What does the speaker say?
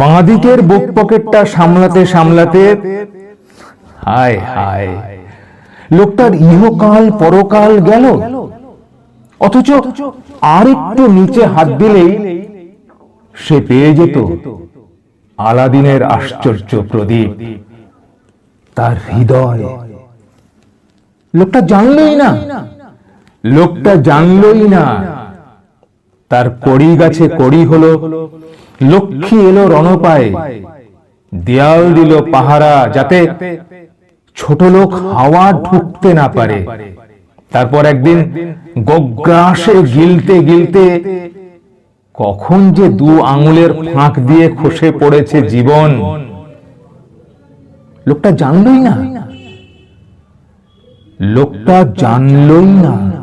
বাঁদিকের বুক পকেটটা সামলাতে সামলাতে হায় হায়, লোকটার ইহকাল পরকাল গেল। অথচ আরেকটু নিচে হাত দিলেই সে পেয়ে যেত আলাদিনের আশ্চর্য প্রদীপ, তার হৃদয়। লোকটা জানলই না, লোকটা জানলই না, তার কড়ি গাছে কড়ি হলো লক্ষ্মী এলো রণপায়। দেয়াল দিল পাহারা যাতে ছোট লোক হাওয়া ঢুকতে না পারে। তারপর একদিন গগ্রাসে গিলতে গিলতে। কখন যে দু আঙুলের ফাঁক দিয়ে খসে পড়েছে জীবন। লোকটা জানলই না। লোকটা জানলই না।